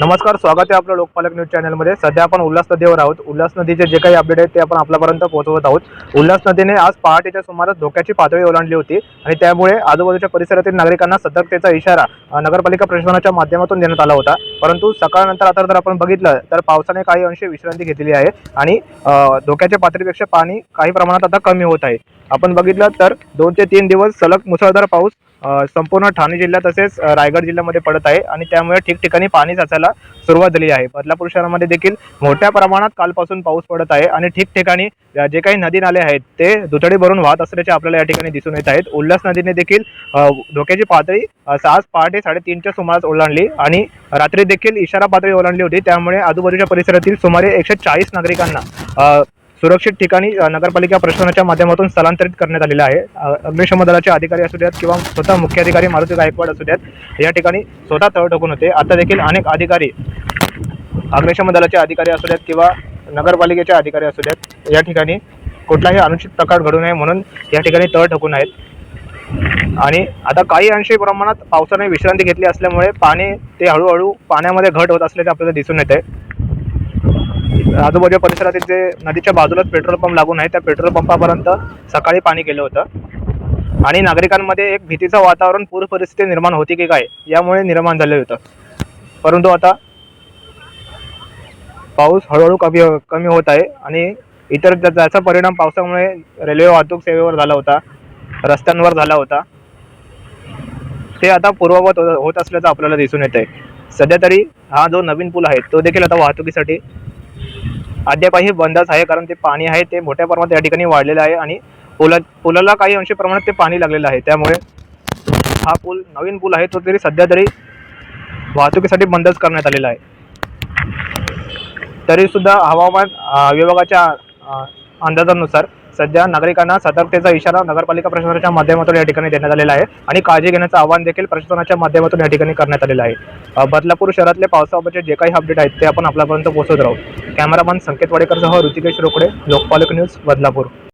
नमस्कार स्वागत आहे आपलं लोकपालक न्यूज चॅनलमध्ये. सध्या आपण उल्हास नदीवर आहोत. उल्हास नदीचे जे काही अपडेट आहेत ते आपण आपल्यापर्यंत पोहोचवत आहोत. उल्हास नदीने आज पहाटेच्या सुमारास धोक्याची पातळी ओलांडली होती आणि त्यामुळे आजूबाजूच्या परिसरातील नागरिकांना सतर्कतेचा इशारा नगरपालिका प्रशासनाच्या माध्यमातून देण्यात आला होता. परंतु सकाळनंतर आता जर आपण बघितलं तर पावसाने काही अंशी विश्रांती घेतलेली आहे आणि धोक्याच्या पातळीपेक्षा पाणी काही प्रमाणात आता कमी होत आहे. आपण बघितलं तर दोन ते तीन दिवस सलग मुसळधार पाऊस संपूर्ण ठाणे जिल्ह्यात तसेच रायगड जिल्ह्यामध्ये पडत आहे आणि त्यामुळे ठिकठिकाणी पाणी साचायला सुरुवात झाली आहे. बदलापूर शहरामध्ये देखील मोठ्या प्रमाणात कालपासून पाऊस पडत आहे आणि ठिकठिकाणी जे काही नदी नाले आहेत ते दुथडी भरून वाहत असल्याचे आपल्याला या ठिकाणी दिसून येत आहेत. उल्हास नदीने देखील धोक्याची पातळी अ, आज पहाटे साडेतीनच्या सुमारास ओलांडली आणि रात्री देखील इशारा पातळी ओलांडली होती. त्यामुळे आजूबाजूच्या परिसरातील सुमारे एकशे चाळीस नागरिकांना सुरक्षित ठिकाणी नगरपालिका प्रशासनाच्या माध्यमातून स्थलांतरित करण्यात आलेलं आहे. अग्निशमन दलाचे अधिकारी असू द्यात किंवा स्वतः मुख्याधिकारी मारुती गायकवाड असू द्यात या ठिकाणी स्वतः तळ ठोकून होते. आता देखील अनेक अधिकारी अग्निशमन दलाचे अधिकारी असू द्यात किंवा नगरपालिकेचे अधिकारी असू द्यात या ठिकाणी कुठलाही अनुचित प्रकार घडू नये म्हणून या ठिकाणी तळ ठोकून आहेत. आणि आता काही अंशी प्रमाणात पावसाने विश्रांती घेतली असल्यामुळे पाणी ते हळूहळू पाण्यामध्ये घट होत असल्याचे आपल्याला दिसून येते. आजूबाजूच्या परिसरात इथे नदीच्या बाजूलाच पेट्रोल पंप लागून आहे त्या पेट्रोल पंपापर्यंत सकाळी पाणी गेलं होतं. आणि नागरिकांमध्ये एक भीतीचं वातावरण पूर परिस्थिती निर्माण होती की काय यामुळे निर्माण झालं होतं. परंतु आता पाऊस हळूहळू कमी कमी होत आहे आणि इतर त्याचा ज्याचा परिणाम पावसामुळे रेल्वे वाहतूक सेवेवर झाला होता रस्त्यांवर झाला होता ते आता पूर्ववत होत असल्याचं आपल्याला दिसून येत आहे सध्या तरी हा जो नवीन पूल आहे तो देखील आता वाहतुकीसाठी अद्यापही बंदच आहे कारण ते पाणी आहे ते मोठ्या प्रमाणात या ठिकाणी वाढलेलं आहे आणि पुला पुलाला काही अंशी प्रमाणात ते पाणी लागलेलं आहे. त्यामुळे हा पूल नवीन पूल आहे तो तरी सध्या तरी वाहतुकीसाठी बंदच करण्यात आलेला आहे. तरीसुद्धा हवामान विभागाच्या अंदाजानुसार सध्या नागरिकांना सतर्कतेचा इशारा नगरपालिका प्रशासनाच्या माध्यमातून या ठिकाणी देण्यात आलेला आहे आणि काळजी घेण्याचं आवाहन देखील प्रशासनाच्या माध्यमातून या ठिकाणी करण्यात आलेलं आहे. बदलापूर शहरातले पावसाबाबतचे जे काही अपडेट आहेत ते आपण आपल्यापर्यंत पोहोचत राहू. कॅमेरामन संकेत वाडेकरसह ऋतिकेश रोकडे लोकपालक न्यूज बदलापूर.